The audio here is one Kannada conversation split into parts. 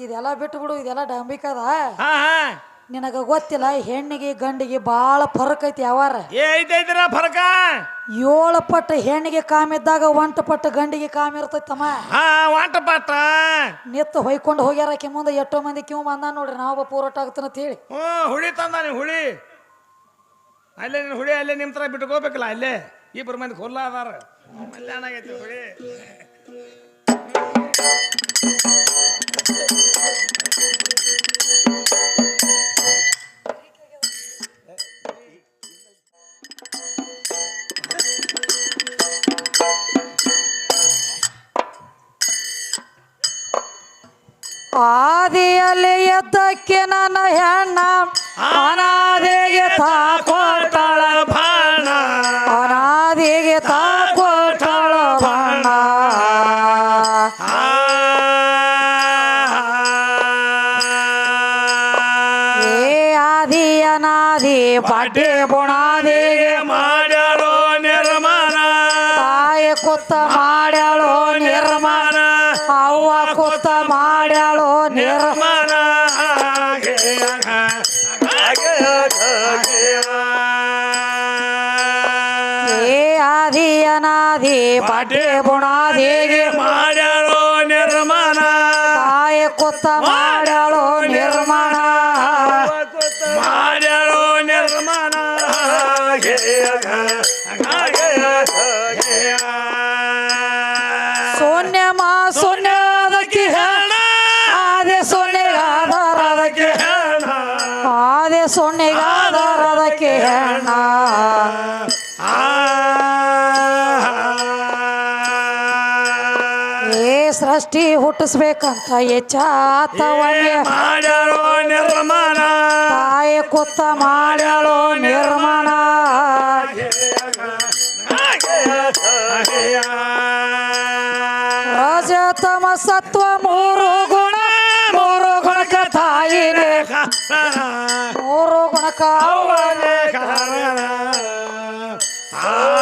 ಇದೆಲ್ಲ ಬಿಟ್ಟು ಬಿಡು ಇದೆಲ್ಲ ಡಂಬಿಕದ ಹಾ ಹಾ. ನಿನಗ ಗೊತ್ತಿಲ್ಲ ಹೆಣ್ಣಿಗೆ ಗಂಡಿಗೆ ಬಾಳ ಫರಕ್ ಐತಿ ಯಾವಾರ. ಏ ಐತೈತಿರ ಫರಕ. ಏಳು ಪಟ್ಟು ಹೆಣ್ಣಿಗೆ ಕಾಮಿದ್ದಾಗ ಒಂಟು ಪಟ್ಟು ಗಂಡಿಗೆ ಕಾಮ ಇರ್ತೈತಮ್ಮ. ಹಾ ವಾಟ ಪಾಟ ನಿತ್ತ ಹೊಯ್ಕೊಂಡು ಹೋಗ್ಯಾರ ಆಕಿ ಮುಂದೆ ಎಷ್ಟೋ ಮಂದಿ ಕಿವ್ ಬಂದ ನೋಡ್ರಿ ನಾವು ಪೂರಟ ಆಗ್ತಾನ ಅಂತ ಹೇಳಿ. ಹ್ಞೂ ಹುಳಿ ತಂದ ನೀವು ಹುಳಿ. ಅಲ್ಲೇ ನೀನು ಹುಳಿ ಅಲ್ಲೇ ನಿಮ್ಮ ಥರ ಬಿಟ್ಕೋಬೇಕಲ್ಲ ಅಲ್ಲೇ. ಇಬ್ಬರು ಮಂದಿ ಹುಲ್ಲ ಅದಾರ. ಕಲ್ಯಾಣ ಆಗೈತಿ ಹುಳಿ. ಎದ್ದಕ್ಕೆ ನನ್ನ ಹೆಣ್ಣ. ಅನಾದಿಗೆ ತಾಕೊಟ್ಟಾಳ ಬಾಣ. ಅನಾದಿಗೆ ತಾಕೊಟ್ಟಾಳ ಬಾಣ. ಏ ಆದಿ ಅನಾದಿ ಪಾಟಿ ಬುಣಾದಿಗೆ ಪಾಟಿ ಬುಣಾದೇಗೆ ಮಾಡ್ಯಾಳೋ ನಿರ್ಮಾಣ ತಾಯಿ ಕುತ್ತ ಮಾಡ್ಯಾಳೋ ಸೃಷ್ಟಿ ಹುಟ್ಟಿಸ್ಬೇಕಂತ ಎಚ್ಚಾತವನ್ನೇ ಮಾಡ್ಯಾರೋ ನಿರ್ಮಾಣ. ತಾಯಿ ಕುತ್ತ ಮಾಡ್ಯಾಳೋ ನಿರ್ಮಾಣ. ರಜತಮ ಸತ್ವ ಮೂರು ಗುಣ. ಮೂರು ಗುಣಕ ತಾಯಿನೇ ಮೂರು ಗುಣಕ ಅವ್ವನೇ ಏ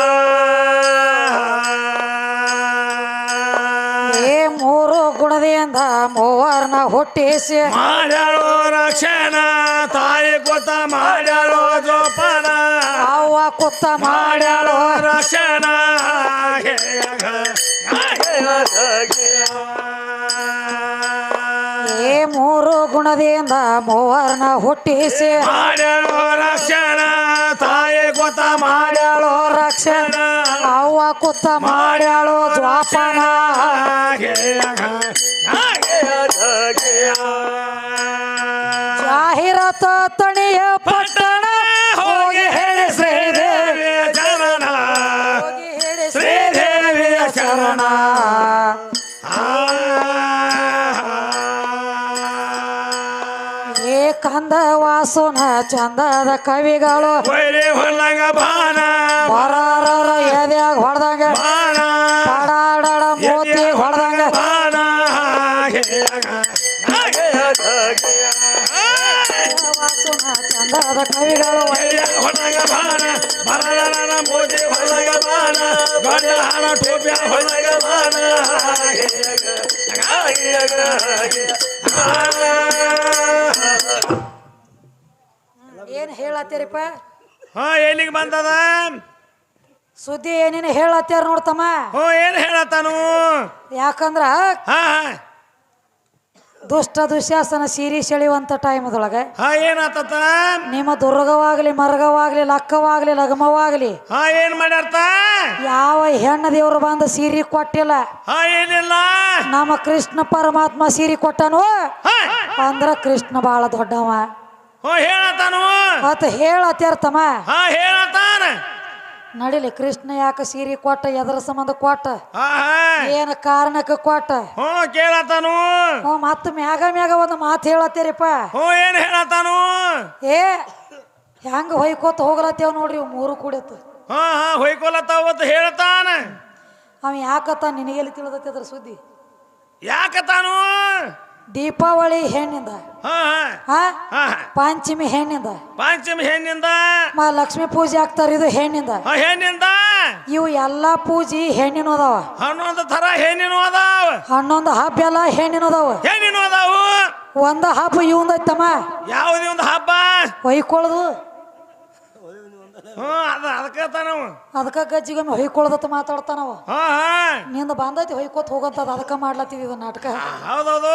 ಗುಣದಿಂದ ಮೂವರ್ನ ಹುಟ್ಟಿಸಿ. ಮಾಡ್ಯಾಳೋ ರಕ್ಷಣ ತಾಯಿ ಕೊತ್ತ ಮಾಡ್ಯಾಳೋ ಜೋಪಾನ. ಅವ್ವ ಕುತ್ತ ಮಾಡ್ಯಾಳೋ ರಕ್ಷಣ ಏ ಮೂರು ಗುಣದಿಂದ ಮೂವರ್ನ ಹುಟ್ಟಿಸಿ. ಮಾಡ್ಯಾಳೋ ರಕ್ಷಣ ತಾಯಿ ಕೊತ್ತ ಮಾಡ್ಯಾಳೋ ರಕ್ಷಣ. ಅವ್ವ ಕುತ್ತ ಮಾಡ್ಯಾಳೋ ದ್ವಾಪನ ಜಾಹೀರಾತ ತಣಿಯ ಪಟ್ಟಣ ಹೋಗಿ ಹೇಳಿ ಶ್ರೀದೇವಿಯ ಚರಣ ಹೋಗಿ ಹೇಳಿ ಶ್ರೀದೇವಿಯ ಚರಣ ಏ ಕಂದ ವಾಸುನ ಚಂದದ ಕವಿಗಳು ವೈರಿ ಬಾನ. ಬರಾರರ ಎದ್ಯಾಗ ಹೊಡೆದಂಗ ಚಂದದ ಕವಿಗಳು ಹೊಲಗ ಬಾಣ ಬರಲನ ಮೋದಿ ಹೊಲಗ ಬಾಣ ಗಂಡ ಹಣ ಟೋಪ್ಯ ಹೊಲಗ ಬಾಣ ಏನ್ ಹೇಳತ್ತೀರಿಪ್ಪ? ಹಾ ಎಲ್ಲಿಗೆ ಬಂದದ? ಸುದ್ದಿ ಏನೇನು ಹೇಳತ್ತೀರ ನೋಡ್ತಮ್ಮ ಹ್ಞೂ ಏನು ಹೇಳತ್ತಾನು? ಯಾಕಂದ್ರ ಹಾ. ದುಷ್ಟ ದುಶ್ಯಾಸನ ಸೀರಿ ಸೆಳೆಯುವಂತ ಟೈಮದೊಳಗೆ ಹಾ ಏನಾತತ್ತ ನಿಮ್ಮ ದುರ್ಗವಾಗ್ಲಿ ಮರ್ಗವಾಗ್ಲಿ ಲಕ್ಕವಾಗ್ಲಿ ಲಗಮವಾಗ್ಲಿ ಹಾ ಏನ್ ಮಾಡ್ಯಾರ್ತ? ಯಾವ ಹೆಣ್ಣ ದೇವ್ರು ಬಂದು ಸೀರೆ ಕೊಟ್ಟಿಲ್ಲ ಹಾ ಏನಿಲ್ಲ? ನಮ್ಮ ಕೃಷ್ಣ ಪರಮಾತ್ಮ ಸೀರೆ ಕೊಟ್ಟನು ಹಾ. ಅಂದ್ರ ಕೃಷ್ಣ ಬಹಳ ದೊಡ್ಡವ. ಹ್ಞೂ ಹೇಳತ್ತಾನು? ಅತ್ ಹೇಳತ್ಯಾರ್ತಮ್ಮ ಹಾ ಹೇಳತ್ತಾನ. ನಡಿಲಿ ಕೃಷ್ಣ ಯಾಕೆ ಸೀರೆ ಕೊಟ್ಟ ಎದರ ಸಂಬಂಧ ಕೊಟ್ಟ? ಏನ ಕಾರಣಕ್ಕೆ ಕೊಟ್ಟ? ಹ್ಞೂ ಕೇಳತ್ತಾನು. ಹ್ಞೂ ಮತ್ತ ಮ್ಯಾಗ ಮ್ಯಾಗ ಒಂದು ಮಾತು ಹೇಳತ್ತೀರಿಪ್ಪ. ಹ್ಞೂ ಏನು ಹೇಳತ್ತಾನು? ಏ ಹೆಂಗ ಹೊಯ್ಕೋತ ಹೋಗ್ಲತ್ತೇವ್ ನೋಡ್ರಿ ಮೂರು ಕೂಡಿತ್ತು. ಹಾ ಹಾ ಅಂತ ಹೇಳ್ತಾನ. ಅವ ಯಾಕತ್ತ ನಿನಗೆಲ್ಲಿ ತಿಳಿದತ್ತೆ ಅದ್ರ ಸುದ್ದಿ? ಯಾಕತ್ತಾನು? ದೀಪಾವಳಿ ಹೆಣ್ಣಿಂದ. ಹಾ ಪಂಚಮಿ ಹೆಣ್ಣಿಂದ. ಪಂಚಮಿ ಹೆಣ್ಣಿಂದ. ಮಾ ಲಕ್ಷ್ಮಿ ಪೂಜೆ ಆಗ್ತಾರ ಇದು ಹೆಣ್ಣಿಂದ. ಹೆಣ್ಣಿಂದ. ಇವು ಎಲ್ಲಾ ಪೂಜಿ ಹೆಣ್ಣಿನ ಅದಾವ. ಹನ್ನೊಂದು ತರ ಹೆಣ್ಣಿನ ಅದಾವ. ಹನ್ನೊಂದು ಹಬ್ಬ ಎಲ್ಲ ಹೆಣ್ಣಿನ ಅದಾವ. ಹೆಣ್ಣಿನ ಅದಾವ. ಒಂದ ಹಬ್ಬ ಇವಂದೈತಮ್ಮ. ಯಾವುದೇ ಒಂದು ಹಬ್ಬ? ಹೊಯ್ಕೊಳ್ಳೋದು ಹ್ಞೂ ಅದ ಅದಕ್ಕೆ ತಾನವು ಅದಕ್ಕ ಗಜ್ಜಿಗೊಮ್ಮೆ ಹೊಯ್ಕೊಳ್ಳೋದತ್ತ ಮಾತಾಡ್ತಾನವ ಹಾ ಹಾ. ನಿಂದ ಬಂದೈತಿ ಹೊಯ್ಕೋತ್ ಹೋಗಂತದ ಅದಕ್ಕ ಮಾಡ್ಲತ್ತಿದ್ ಇದು ನಾಟಕ. ಹೌದೌದು.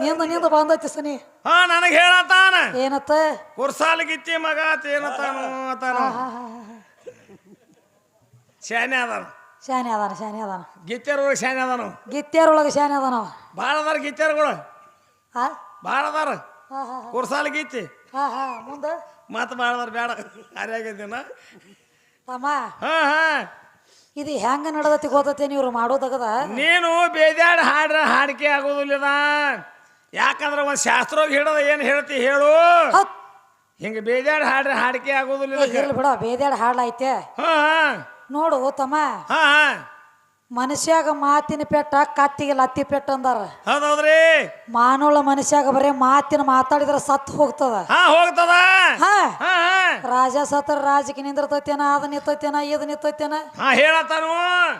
ನಿಂದ ನಿಂದ ಬಂದೈತಿ ಸನಿ. ಹಾ ನನಗೆ ಹೇಳ್ತಾನ ಏನತ್ತ? ಕುರ್ಸಾಲ್ ಗಿತ್ತಿ ಮಗ ಆತ ಏನತ್ತಾನು ಅತ್ತಾನ ಶಾನೆ ಅದಾನ. ಶಾನೆ ಅದಾನ ಶಾನೆ ಅದಾನ. ಗಿಚ್ಚರ್ ಒಳಗೆ ಶಾನೆ ಅದಾನು ಗಿತ್ಯಾರೊಳಗೆ ಶಾನೆ ಅದಾನವ ಭಾಳ ಅದಾರ ಗಿಚ್ಚರ್ಗಳು ಹಾ ಭಾಳ ಅದಾರ ಕುರ್ಸಾಲ್ ಗಿಚ್ಚಿ ಹಾ ಹಾ ಮುಂದ? ಮತ್ತೆ ಮಾಡಿದ್ರೆ ಬೇಡ. ದಿನ ತಮ್ಮ ಹಾ ಹಾ. ಇದು ಹೆಂಗ ನಡದತಿ ಗೊತ್ತೈತಿ ನೀವು ಮಾಡೋದಗದ? ನೀನು ಬೇಜಾಡ್ ಹಾಡ್ರ ಹಾಡಿಕೆ ಆಗೋದಿಲ್ಲ ಯಾಕಂದ್ರೆ ಒಂದು ಶಾಸ್ತ್ರೋಗಿ ಹಿಡದ ಏನು ಹೇಳ್ತಿ ಹೇಳು. ಹತ್ ಹಿಂಗೆ ಬೇಜಾಡ್ ಹಾಡ್ರೆ ಹಾಡಿಕೆ ಆಗೋದಿಲ್ಲ ಇರ್ಲಿ ಬಿಡ ಬೇದ್ಯಾಡ ಹಾಡ್ಲೈತೆ ಹಾ. ನೋಡು ತಮ್ಮ ಹಾ ಹಾ. ಮನುಷ್ಯಾಗ ಮಾತಿನ ಪೆಟ್ಟ ಕತ್ತಿಗೆ ಲತ್ತಿ ಪೆಟ್ಟ ಅಂದಾರ. ಹೌದೌದ್ರಿ? ಮಾನವಳ ಮನುಷ್ಯಾಗ ಬರೇ ಮಾತಿನ ಮಾತಾಡಿದ್ರ ಸತ್ ಹೋಗ್ತದ. ಹಾ ಹೋಗ್ತದ? ಹಾ. ರಾಜ ಸತ್ರ ರಾಜಕೀಯ ನಿಂದಿರ್ತೈತೇನ ಅದ ನಿಂತೈತೇನ ಇದ್ ನಿಂತೈತೇನ? ಹಾ ಹೇಳತ್ತಾನು.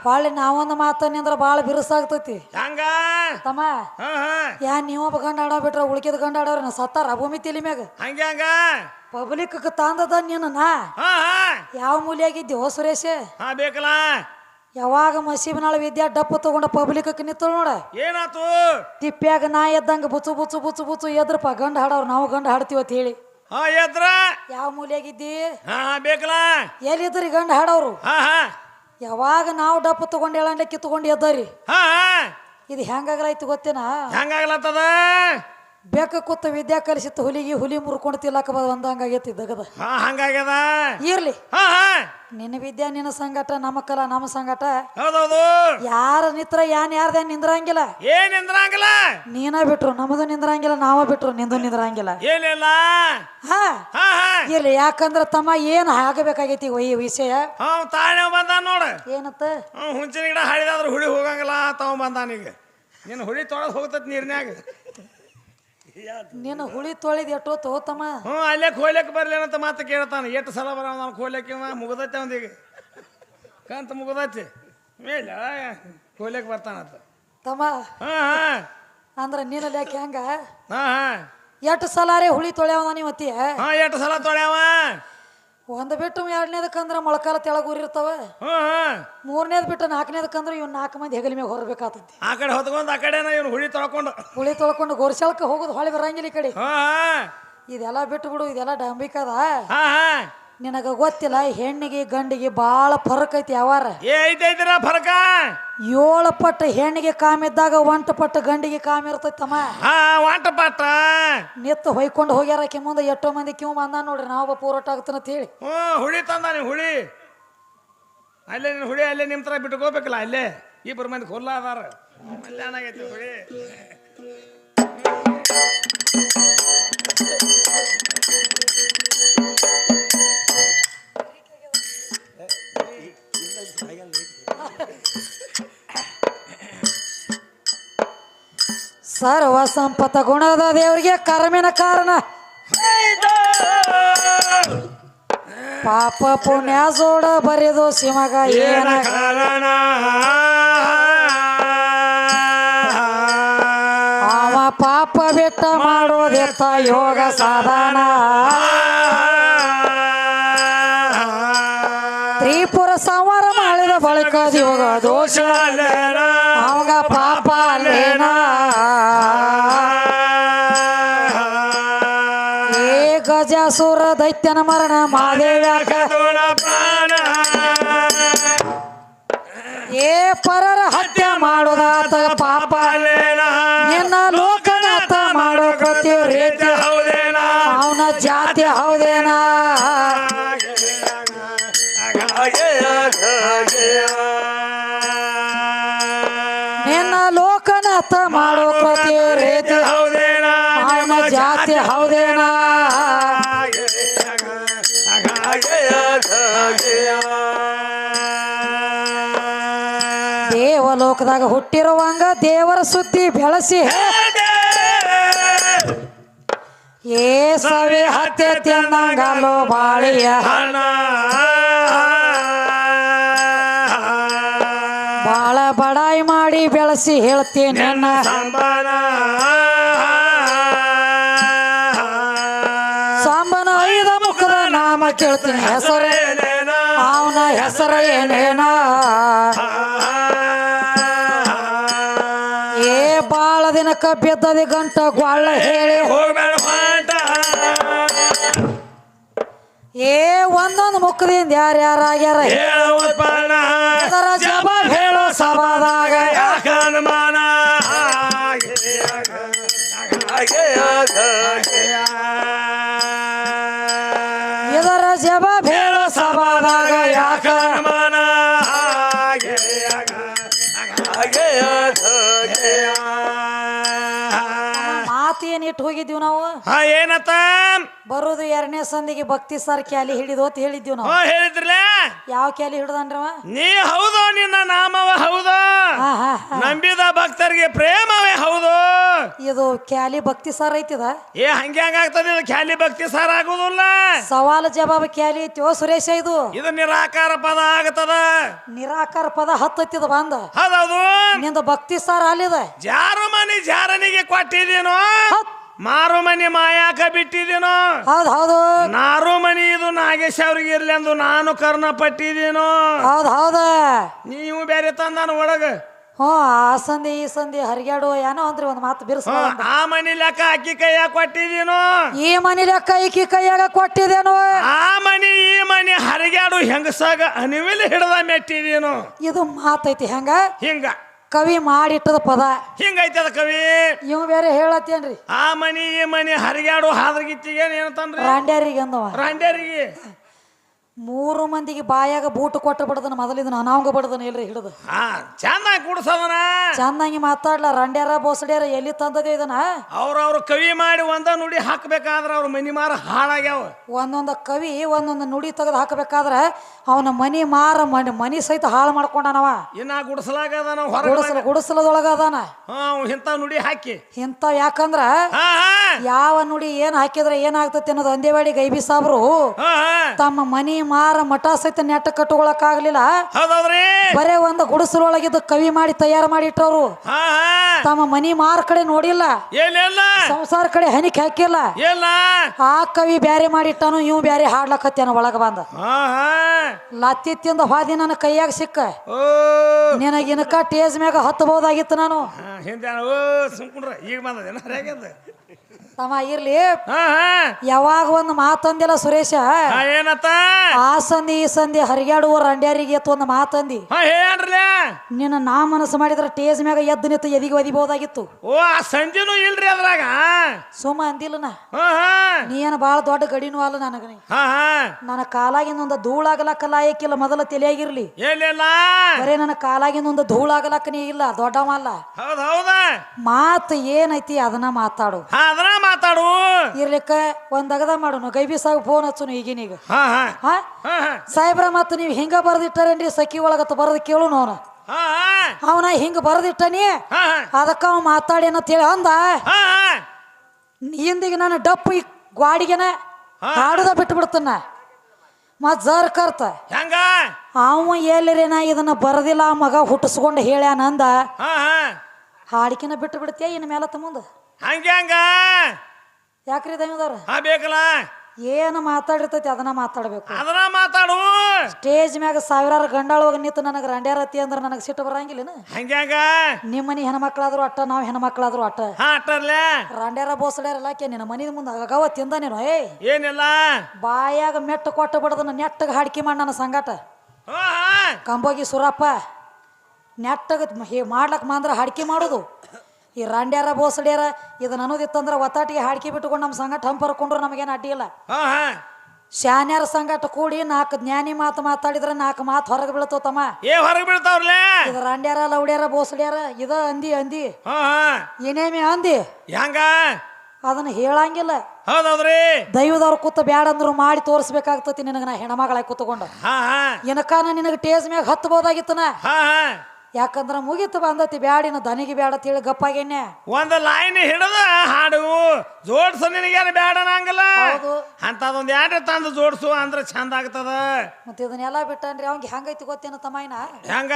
ಹೊಳ್ಳಿ ನಾವೊಂದು ಮಾತ ನಿಂದ್ರ ಬಾಳ ಬಿರುಸಾಗ್ತೈತಿ. ಹಂಗ? ತಮ್ಮ ಹಾ ಹಾ. ಯಾ ನೀವ ಗಂಡ ಆಡೋ ಬಿಟ್ರ ಉಳ್ಕಿದ ಗಂಡ ಆಡೋರ ಸತ್ತಾರ ಭೂಮಿ ತಿಳಿ ಮ್ಯಾಗ. ಹಂಗೆ ಹಂಗ? ಪಬ್ಲಿಕ್ ತಂದದ ನೀನು ನಾ ಹಾ ಹಾ. ಯಾವ ಮೂಲಿಯಾಗಿದ್ದೀವೋ ಸುರೇಶ್? ಹಾ ಬೇಕಲ್ಲ? ಯಾವಾಗ ಮಸೀಬಿನಾಳ ವಿದ್ಯಾ ಡಪ್ಪು ತಗೊಂಡ ಪಬ್ಲಿಕ್ ನಿಂತಳು ನೋಡ? ಏನಾತು? ತಿಪ್ಪ್ಯಾಗ ನಾ ಎದ್ದಂಗ ಬುಚ್ಚು ಬುಚ್ಚು ಬುಚ್ಚು ಬುಚ್ಚು ಎದ್ರಪ್ಪ ಗಂಡ ಹಾಡವ್ರು ನಾವು ಗಂಡ ಹಾಡ್ತೀವ ಅಂತ ಹೇಳಿ. ಹಾ ಎದ್ರ? ಯಾವ ಮೂಲಿಯಾಗಿದ್ದಿ? ಹಾ ಬೇಕಲ್ಲ? ಎಲ್ಲಿದ್ರಿ ಗಂಡ ಹಾಡವ್ರು? ಹಾ ಹಾ. ಯಾವಾಗ ನಾವು ಡಪ್ಪು ತಗೊಂಡು ಎಳಂಡೆ ಕಿತ್ಕೊಂಡು ಎದ್ದರಿ? ಹಾ ಇದು ಹೆಂಗಾಗಲೈತಿ ಗೊತ್ತೇನಾ? ಹೆಂಗಾಗ್ಲತ್ತದ? ಬೆಕ್ಕ ಕೂತ ವಿದ್ಯಾ ಕಲಿಸಿತ್ತು ಹುಲಿಗೆ ಹುಲಿ ಮುರ್ಕೊಂಡು ತಿಲ್ಲಕ ಬಂದಂಗಾಗೈತಿ ದಗದ. ಹಾ ಹಂಗಾಗ್ಯದ? ಇರ್ಲಿ. ಹಾ ಹಾ. ನಿನ್ನ ವಿದ್ಯಾ ನಿನ್ನ ಸಂಗಟ ನಮ್ಮ ಕಲ ನಮ್ಮ ಸಂಗಟ ಹೌದೌದು. ಯಾರ ನಿತ್ರ ಯಾನ್ ಯಾರ್ದೇ ನಿಂದ್ರಂಗಿಲ್ಲ. ಏನ್ ನಿಂದ್ರಂಗಿಲ್ಲ? ನೀನ ಬಿಟ್ರು ನಮ್ಮದು ನಿಂದ್ರಂಗಿಲ್ಲ ನಾವ ಬಿಟ್ರು ನಿಂದು ನಿಂದ್ರಂಗಿಲ್ಲ. ಏನಿಲ್ಲ ಹಾ. ಹಾ ಹಾ. ಇರ್ಲಿ ಯಾಕಂದ್ರ ತಮ್ಮ ಏನ್ ಆಗಬೇಕಾಗೈತಿ ಈ ವಿಷಯ? ಹಾ ತಾನೇ ಬಂದ ನೋಡ. ಏನತ್ತ? ಹುಂಚಿನ ಗಿಡ ಹಾಡಿದಾದ್ರೆ ಹುಳಿ ಹೋಗಂಗಿಲ್ಲ ತಾವ್ ಬಂದಾನೀಗ ನಿನ್ನ ಹುಳಿ ತೊಳೆದು ಹೋಗ್ತತ್ ನೀರ್ನ್ಯಾಗ. ನಿನ್ನ ಹುಳಿ ತೊಳಿದ್ ಎಷ್ಟೋ ತಮ್ಮ ಹ್ಞೂ ಅಲ್ಲೇ ಕೋಯ್ಲಕ್ಕೆ ಬರ್ಲೇನಂತ ಮಾತು ಕೇಳ್ತಾನೆ. ಎಷ್ಟು ಸಲ ಬರ ನಾನು ಕೋಯ್ಲಕ್ಕೆ ಮುಗ್ದೈತೆ ಅವನಿಗೆ. ಕಂತ ಮುಗ್ದೈತಿ. ಮೇಲೆ ಕೋಯ್ಲಕ್ಕೆ ಬರ್ತಾನಂತ. ತಮ್ಮ ಹಾಂ ಹಾಂ. ಅಂದ್ರ ನಿನ್ನ ಲೆಕ್ಕ ಹೆಂಗ? ಹಾಂ ಹಾಂ. ಎಷ್ಟು ಸಲಾರೇ ಹುಳಿ ತೊಳ್ಯಾವ ನೀವತ್ತಿ ಹಾಂ ಎಷ್ಟು ಸಲ ತೊಳ್ಯಾವ? ಒಂದ್ ಬಿಟ್ಟು ಎರಡನೇದಕ್ಕಂದ್ರ ಮೊಳಕಾಲ ತೆಳಗೂರಿರ್ತಾವ ಮೂರನೇದ್ ಬಿಟ್ಟು ನಾಲ್ಕನೇದಕ್ಕಂದ್ರ ಇವ್ ನಾಲ್ಕು ಮಂದಿ ಹೆಗಲ ಮ್ಯಾಗ ಹೊರಬೇಕಾತತಿ ಆ ಕಡೆ ಹೊತ್ಕೊಂಡ್ ಆ ಕಡೆನ ಇವನು ಹುಳಿ ತೊಳ್ಕೊಂಡು. ಹುಳಿ ತೊಳ್ಕೊಂಡು ಗೋರ್ಶಾಳಕ್ಕೆ ಹೋಗೋದು ಹೊಳಿ ಬರಂಗಿಲ್ಲ ಈ ಕಡೆ. ಇದೆಲ್ಲ ಬಿಟ್ಟು ಬಿಡು ಇದೆಲ್ಲ ಡಂಬಿಕದ. ನಿನಗ ಗೊತ್ತಿಲ್ಲ ಹೆಣ್ಣಿಗೆ ಗಂಡಿಗೆ ಬಾಳ ಫರಕ್ ಐತಿ ಯಾವಾರ? ಏ ಐತೈತಿರ ಫರಕ? ಏಳು ಪಟ್ಟು ಹೆಣ್ಣಿಗೆ ಕಾಮಿದ್ದಾಗ ಒಂಟು ಪಟ್ಟು ಗಂಡಿಗೆ ಕಾಮ ಇರ್ತೈತಮ್ಮ. ಹಾ ವಾಟ ಪಾಟ ನಿತ್ತು ಹೊಯ್ಕೊಂಡು ಹೋಗ್ಯಾರ ಆಕಿ ಮುಂದೆ ಎಷ್ಟೋ ಮಂದಿ ಕಿವ್ ಬಂದ ನೋಡ್ರಿ ನಾವು ಪೂರೋಟ ಆಗ್ತಾನ ಹೇಳಿ. ಹ್ಞೂ ಹುಳಿ ತಂದಾನೆ ಹುಳಿ. ಅಲ್ಲೇ ನೀನು ಹುಳಿ ಅಲ್ಲೇ ನಿಮ್ಮ ಥರ ಬಿಟ್ಕೋಬೇಕಲ್ಲ ಅಲ್ಲೇ. ಇಬ್ಬರು ಮಂದಿ ಹುಲ್ಲ ಅದಾರ. ಅಲ್ಲೇ ಏನಾಗೈತಿ ಹುಳಿ. ಸರ್ವ ಸಂಪತ ಗುಣದ ದೇವರಿಗೆ ಕರ್ಮಿನ ಕಾರಣ. ಪಾಪ ಪುಣ್ಯ ಜೋಡ ಬರೆದು ಸಿಮಗ ಏನ ಕಾರಣ? ಅವ ಪಾಪ ಬಿಟ್ಟ ಮಾಡೋದೆತ್ತ ಯೋಗ ಸಾಧನ. ತ್ರಿಪುರ ಸಂವಾರ ಮಾಡಿದ ಬಳಿಕ ಯೋಗ ದೋಷ. ಅವಾಗ ಪಾಪ ಅಲ್ಲೇನ? ಗಜಾಸುರ ದೈತ್ಯನ ಮರಣ ಮಾದೇವ ಏ ಪರರ ಹತ್ಯೆ ಮಾಡೋದಾತ ಪಾಪ. ನಿನ್ನ ಲೋಕನಾಥ ಮಾಡೋ ಗತಿ ರೀತಿ. ಹೌದೇನಾ ಅವನ ಜಾತಿ ಹೌದೇನಾ? ನಿನ್ನ ಲೋಕನಾಥ ಮಾಡೋ ಕೃತಿ ರೀತಿ. ಹೌದೇನಾ ಅವನ ಜಾತಿ ಹೌದೇನಾ? ದೇವಲೋಕದಾಗ ಹುಟ್ಟಿರುವಂಗ ದೇವರ ಸುದ್ದಿ ಬೆಳಸಿ ಏ ಸವಿ ಹತ್ಯೆ ತಿನ್ನಂಗಲ್ಲೋ ಬಾಳಿಯ ಹಣ. ಬಾಳ ಬಡಾಯಿ ಮಾಡಿ ಬೆಳಸಿ ಹೇಳ್ತೀನಿ ನನ್ನ ಸಂಬನ. ಸಾಂಬನ ಐದ ಮುಖದ ನಾಮ ಕೇಳ್ತೀನಿ. ಹೆಸರೇ ಅವನ ಹೆಸರ ಏನೇನ. ಏ ಬಾಳ ದಿನಕ್ಕ ಬಿದ್ದದಿ ಗಂಟ ಗ್ವಾಳ ಹೇಳಿ ಏ ಒಂದೊಂದು ಮುಖದಿಂದ ಯಾರ್ಯಾರಾಗ್ಯಾರ ಅದರ ಜವಾಬ್ ಹೇಳೋ ಸಭಾದಾಗ ಇದರ ಜವಾಬ್ ಹೇಳೋ ಸಭಾದಾಗ ಹೋಗಿದ್ದೀವಿ ನಾವು. ಹಾ ಏನತ್ತ? ಬರೋದು ಎರಡನೇ ಸಂದಿಗೆ ಭಕ್ತಿ ಸರ್ ಕ್ಯಾಲಿ ಹಿಡಿದು ಅಂತ ಹೇಳಿದ್ದೀವಿ ನಾವು. ಹೋ ಹೇಳಿದ್ರಲ್ಲ ಯಾವ ಕ್ಯಾಲಿ ಹಿಡ್ದನ್ರವ ನೀ ಹೌದು ನಿನ್ನ ನಾಮವ ಹೌದು? ಹಾ ಹಾ ಹಾ. ನಂಬಿದ ಭಕ್ತರಿಗೆ ಪ್ರೇಮವೇ ಹೌದು? ಇದು ಕ್ಯಾಲಿ ಭಕ್ತಿ ಸರ್ ಐತಿದ? ಏ ಹಂಗೆ ಹಂಗಾಗ್ತದೆ ಇದು ಖ್ಯಾಲಿ ಭಕ್ತಿ ಸರ್ ಆಗುದಿಲ್ಲ? ಸವಾಲು ಜವಾಬ್ ಕ್ಯಾಲಿ ಐತಿವೋ ಸುರೇಶ ಇದು. ಇದು ನಿರಾಕಾರ ಪದ ಆಗ್ತದ. ನಿರಾಕಾರ ಪದ ಹತ್ತತ್ತಿದ ಬಂದ. ಹೌದೌದು. ನಿಂದ ಭಕ್ತಿ ಸರ್ ಅಲ್ಲಿದೆ. ಜಾರು ಮನಿ ಜಾರನಿಗೆ ಕೊಟ್ಟಿದ್ದೀನೋ? ಮಾರು ಮನಿ ಮಾಯಾಕ ಬಿಟ್ಟಿದ್ದೀನೋ? ಹೌದ್ ಹೌದು. ನಾರು ಮನಿ ಇದು ನಾಗೇಶ್ ಅವ್ರಿಗೆ ಇರ್ಲಿ ಅಂದು ನಾನು ಕರ್ಣ ಪಟ್ಟಿದ್ದೀನೋ? ಹೌದ್ ಹೌದ. ನೀವು ಬೇರೆ ತಂದಾನ ಒಳಗ? ಹ್ಞೂ ಆ ಸಂದಿ ಈ ಸಂಧಿ ಹರಿಗಾಡು ಏನೋ ಅಂದ್ರಿ ಒಂದು ಮಾತು ಬಿರ್ಸ ಹ್ಮ್, ಆ ಮನಿ ಲೆಕ್ಕ ಅಕ್ಕಿ ಕೈಯಾಗ ಕೊಟ್ಟಿದ್ದೀನೋ? ಈ ಮನಿ ಲೆಕ್ಕ ಈಕಿ ಕೈಯಾಗ ಕೊಟ್ಟಿದೇನು ಆ ಮನಿ ಈ ಮನಿ ಹರಿಗಾಡು ಹೆಂಗಸಾಗ ಅನಿವಿಲ್ ಹಿಡ್ದ ಮೆಟ್ಟಿದೀನು ಇದು ಮಾತೈತಿ ಹೆಂಗ? ಹಿಂಗ. ಕವಿ ಮಾಡಿಟ್ಟದ ಪದ. ಹಿಂಗೈತೆ ಅದ ಕವಿ. ಇವ್ ಬೇರೆ ಹೇಳತ್ತೇನ್ರಿ? ಆ ಮನಿ ಈ ಮನಿ ಹರಿಗಾಡು ಹಾದ್ರಗಿತ್ತಿಗೆ ರಾಂಡ್ಯಾರಿಗೆ ಅಂದವ. ರಾಂಡ್ಯರಿಗೆ. ಮೂರು ಮಂದಿಗೆ ಬಾಯಾಗ ಬೂಟ್ ಕೊಟ್ಟು ಬಿಡದನ ಮೊದಲಿದ ಅನಾಂಗ ಬಿಡದನ ಇಲ್ರಿ ಹಿಡಿದು. ಹಾ ಚೆನ್ನಾಗಿ ಕೂಡ್ಸದನ ಚಂದಂಗಿ ಮಾತಾಡ್ಲ ರಂಡ್ಯಾರ ಬೋಸಡ್ಯಾರ ಎಲ್ಲಿ ತಂದದೆ ಇದನ್ನ. ಅವ್ರವ್ರ ಕವಿ ಮಾಡಿ ಒಂದ ನುಡಿ ಹಾಕ್ಬೇಕಾದ್ರ ಅವ್ರ ಮನಿ ಮಾರ ಹಾಳಾಗ್ಯಾವ. ಒಂದೊಂದು ಕವಿ ಒಂದೊಂದು ನುಡಿ ತೆಗೆದು ಹಾಕಬೇಕಾದ್ರ ಅವನ ಮನಿ ಮಾರ ಮನಿ ಮನಿ ಸಹಿತ ಹಾಳು ಮಾಡ್ಕೊಂಡನವ. ಇನ್ನ ಗುಡಿಸಲಾಗದಾನ ಹೊರಗೆ ಗುಡಿಸಲ ಗುಡಿಸಲದೊಳಗ ಅದಾನ ಹಾ ಇಂಥ ನುಡಿ ಹಾಕಿ. ಇಂಥವ್ ಯಾಕಂದ್ರ ಹಾ. ಯಾವ ನುಡಿ ಏನ್ ಹಾಕಿದ್ರೆ ಏನಾಗ್ತತಿ ಅನ್ನೋದು ಅಂದೇವಾಡಿ ಗೈಬಿ ಸಾಬ್ರು ಹಾ ಹಾ. ತಮ್ಮ ಮನಿ ಮಾರ ಮಠ ಸಹಿತ ನೆಟ್ಟ ಕಟ್ಟುಕೊಳಕ್ ಆಗ್ಲಿಲ್ಲ ಹೌದೌದ್ರಿ? ಬರೇ ಒಂದು ಗುಡಿಸಲೊಳಗಿದ್ದು ಕವಿ ಮಾಡಿ ತಯಾರು ಮಾಡಿ ಇಟ್ಟವ್ರು ತಮ್ಮ ಮನಿ ಮಾರ ಕಡೆ ನೋಡಿಲ್ಲ. ಸಂಸಾರ ಕಡೆ ಹನಿಕ್ ಹಾಕಿಲ್ಲ. ಆ ಕವಿ ಬ್ಯಾರೆ ಮಾಡಿಟ್ಟನು ಇವ್ ಬ್ಯಾರೆ ಹಾಡ್ಲಕತ್ತೇನ ಒಳಗ ಬಂದ. ಲತ್ತಿ ತಿಂದ ಹಾದಿ ನನ್ನ ಕೈಯಾಗ ಸಿಕ್ಕ. ನಿನಗಿನಕ ಟೇಜ್ ಮ್ಯಾಗ ಹತ್ತಬಹುದಾಗಿತ್ತು ನಾನು. ಈಗ ಬಂದ ತಮ್ಮ ಇರ್ಲಿ. ಹಾ ಹಾ. ಯಾವಾಗ ಒಂದು ಮಾತಂದಿಲ್ಲ ಸುರೇಶ? ಹಾ ಏನತ್ತ? ಆ ಸಂದಿ ಈ ಸಂದಿ ಹರಿಗಾಡುವ ರಂಡ್ಯಾರಿಗೆ ಎತ್ತು ಒಂದು ಮಾತಂದಿ ಹಾ ನಿನ್ನ ನಾ ಮನಸ್ಸು ಮಾಡಿದ್ರೆ ಟೇಜ್ ಮ್ಯಾಗ ಎದ್ದು ನಿಂತು ಎದಿಗೆ ಒದಿಬಹುದಾಗಿತ್ತು. ಓ ಆ ಸಂಜೆನೂ ಇಲ್ರಿ ಅದ್ರಾಗ. ಸುಮ್ಮ ಅಂದಿಲ್ಲ ನಾ ಹಾ. ನೀ ಏನು ಭಾಳ ದೊಡ್ಡ ಗಡಿನೂ ಅಲ್ಲ ನನಗ ನೀ. ಹಾ ಹಾ. ನನ್ನ ಕಾಲಾಗಿಂದ ಒಂದು ಧೂಳಾಗಲಕ್ಕ ಲಾಯಕ್ಕಿಲ್ಲ ಮೊದಲ ತಲೆಯಾಗಿರ್ಲಿ. ಎಲ್ಲಿಲ್ಲ ಬರೇ ನನ್ನ ಕಾಲಾಗಿಂದ ಒಂದು ಧೂಳಾಗಲಕ್ಕ ನೀ ಇಲ್ಲ ದೊಡ್ಡವ ಅಲ್ಲ. ಹೌದ್ ಹೌದ. ಮಾತು ಏನೈತಿ ಅದನ್ನ ಮಾತಾಡು. ಹಾ ಅದನ್ನ ಮಾತಾಡು. ಇರ್ಲಿಕ್ಕ ಒಂದ್ ಅಗದ ಮಾಡೋನು ಗೈಬಿ ಸಾಗು ಫೋನ್ ಹಚ್ಚುನು ಈಗಿನೀಗ ಹಾ ಹಾ. ಹಾ? ಹಾ ಹಾ. ಸಾಹೇಬ್ರ ಮತ್ತು ನೀವು ಹಿಂಗ ಬರ್ದಿಟ್ಟಾರೇನ್ರಿ? ಸಖಿ ಒಳಗತ್ತ ಬರ್ದು ಕೇಳು ಅವನ ಹಾ ಅವನ ಹಿಂಗ ಬರ್ದಿಟ್ಟನಿ? ಹಾ ಅದಕ್ಕ ಅವ ಮಾತಾಡಿ ಹೇಳಿ ಅಂದ. ಹಾ ಹಾ. ಹಿಂದಿಗೆ ನಾನು ಡಪ್ಪು ಈ ಗ್ವಾಡಿಗೆನ. ಹಾಡುದ ಬಿಟ್ಟು ಬಿಡ್ತನ ಮತ್ ಜರ್ ಕರ್ತ. ಹೆಂಗ? ಅವ ನಾ ಇದನ್ನ ಬರದಿಲ್ಲ ಆ ಮಗ ಹುಟ್ಟಿಸ್ಕೊಂಡು ಹೇಳ್ಯಾನಂದ ಹಾ ಹಾ. ಹಾಡಿಕೆನ ಬಿಟ್ಟು ಬಿಡ್ತೀಯ ಇನ್ ಮೇಲತ್ತ ಮುಂದೆ ಹಂಗೆ ಹಂಗ? ಯಾಕ್ರಿ ದೈವದವ್ರ ಹಾ ಬೇಕಲ್ಲ? ಏನು ಮಾತಾಡಿರ್ತೈತಿ ಅದನ್ನ ಮಾತಾಡ್ಬೇಕು. ಅದನ್ನ ಮಾತಾಡು. ಸ್ಟೇಜ್ ಮ್ಯಾಗ ಸಾವಿರಾರು ಗಂಡಾಳವಾಗ ನಿಂತು ನನಗೆ ರಂಡ್ಯಾರತಿ ಅಂದ್ರೆ ನನಗೆ ಸಿಟ್ಟು ಬರಂಗಿಲ್ಲ ಹಂಗೆ ಹಂಗ? ನಿಮ್ಮ ಮನೆ ಹೆಣ್ಮಕ್ಳಾದ್ರು ಅಟ್ಟ ನಾವು ಹೆಣ್ಮಕ್ಳಾದ್ರು ಅಟ್ಟ. ಹಾ ಅಟ್ಟರ್ಲೆ. ರಂಡ್ಯಾರ ಬೋಸಡ್ಯಾರಲ್ಲಾಕೆ ನಿನ್ನ ಮನಿದ ಮುಂದೆ ಅಗವ ತಿಂದ ನೀನು ಏಯ್ ಏನಿಲ್ಲ. ಬಾಯಾಗ ಮೆಟ್ಟು ಕೊಟ್ಟು ಬಿಡದನ್ನ ನೆಟ್ಟಗೆ ಹಾಡ್ಕಿ ಮಾಡಿ ನನ್ನ ಸಂಗಾಟ. ಕಂಬೋಗಿ ಸುರಪ್ಪ ನೆಟ್ಟಗೆ ಮಾಡ್ಲಕ್ ಮಾಂದ್ರ ಹಾಡ್ಕಿ ಮಾಡೋದು. ಈ ರಾಂಡ್ಯಾರ ಬೋಸಡ್ಯಾರ ಇದನ್ನ ಅನ್ನೋದಿತ್ತಂದ್ರೆ ಒತ್ತಾಟಿಗೆ ಹಾಡ್ಕಿ ಬಿಟ್ಟುಕೊಂಡು ನಮ್ಮ ಸಂಗಟ ಹಂಪರ್ಕೊಂಡ್ರು ನಮಗೇನು ಅಡ್ಡಿ ಇಲ್ಲ. ಹಾ ಹಾ. ಶಾನ್ಯಾರ ಸಂಗಟ ಕೂಡಿ ನಾಲ್ಕು ಜ್ಞಾನಿ ಮಾತು ಮಾತಾಡಿದ್ರೆ ನಾಲ್ಕು ಮಾತು ಹೊರಗೆ ಬೀಳ್ತಾವ ತಮ್ಮ. ಏ ಹೊರಗೆ ಬೀಳ್ತಾವ್ರಲೆ ಇದು ರಾಂಡ್ಯಾರ ಲೌಡ್ಯಾರ ಬೋಸಡ್ಯಾರ ಇದ ಅಂದಿ ಅಂದಿ. ಹಾ ಹಾ. ಏನೇಮಿ ಅಂದಿ? ಹೆಂಗ? ಅದನ್ನ ಹೇಳಂಗಿಲ್ಲ. ಹೌದೌದ್ರಿ? ದೈವದವ್ರ ಕೂತ ಬ್ಯಾಡ ಅಂದ್ರು ಮಾಡಿ ತೋರಿಸ್ಬೇಕಾಗ್ತತಿ ನಿನಗೆ ನಾ ಹೆಣ್ಮಗಳಾಗಿ ಕೂತ್ಕೊಂಡು. ಹಾ ಹಾ. ನಿನಗೆ ಟೇಜ್ ಮ್ಯಾಗ ಹತ್ತಬಹುದಾಗಿತ್ತನ ಹಾ ಹಾ. ಯಾಕಂದ್ರ ಮುಗಿತು ಬಂದತಿ ಬ್ಯಾಡಿನ ದನಿಗೆ ಬ್ಯಾಡ ತಿಳಿ ಗಪ್ಪಾಗೇನೆ ಒಂದ್ ಲೈನ್ ಹಿಡಿದ ಹಾಡು ಜೋಡ್ಸು ನಿನಗೇನು ಬ್ಯಾಡ ನಂಗಲ್ಲ ಹೌದು. ಅಂತದೊಂದು ಎರಡು ತಂದು ಜೋಡ್ಸು ಅಂದ್ರೆ ಚಂದ ಆಗ್ತದ. ಮತ್ತೆ ಇದನ್ನೆಲ್ಲ ಬಿಟ್ಟನ್ರಿ ಅವಂಗೆ ಹೆಂಗೈತಿ ಗೊತ್ತೇನ ತಮ್ಮಯ್ಯನ ಹೆಂಗ?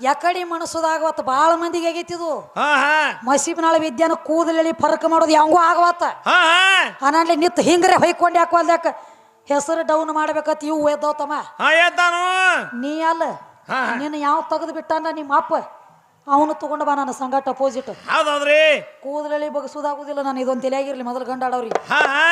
ಯಾಕಡಿ ಮನಸ್ಸುದಾಗ ಅವತ್ತು ಭಾಳ ಮಂದಿಗೆ ಆಗೈತಿದು. ಇದು ಹಾ. ಮಸೀಬ್ನಾಳ ವಿದ್ಯಾನ ಕೂದಲಲ್ಲಿ ಫರಕ್ ಮಾಡೋದು ಹೆಂಗೂ ಆಗವತ್ತ. ಹಾ ಹಾ. ಅನಲ್ಲಿ ನಿತ್ ಹಿಂಗ್ರೆ ಹೊಯ್ಕೊಂಡು ಯಾಕೆ ಹೆಸರು ಡೌನ್ ಮಾಡ್ಬೇಕತ್ ಇವು ಎದ್ದವ್ ತಮ್ಮ ಹಾ ಎದ್ದಾನು. ನೀ ಅಲ್ಲ. ಹಾ. ನಿನ್ನ ಯಾವ ತೆಗೆದು ಬಿಟ್ಟಾನ ನಿಮ್ಮ ಅಪ್ಪ? ಅವನು ತಗೊಂಡ ಬಾ ನನ್ನ ಸಂಗಟ ಅಪೋಸಿಟ್ ಹೌದೌದ್ರಿ. ಕೂದಲಲ್ಲಿ ಬಗ್ಸುದಾಗುದಿಲ್ಲ ನಾನು ಇದೊಂದು ತಲೆಯಾಗಿರ್ಲಿ ಮೊದಲು ಗಂಡಾಡವ್ರಿ ಹಾ ಹಾ.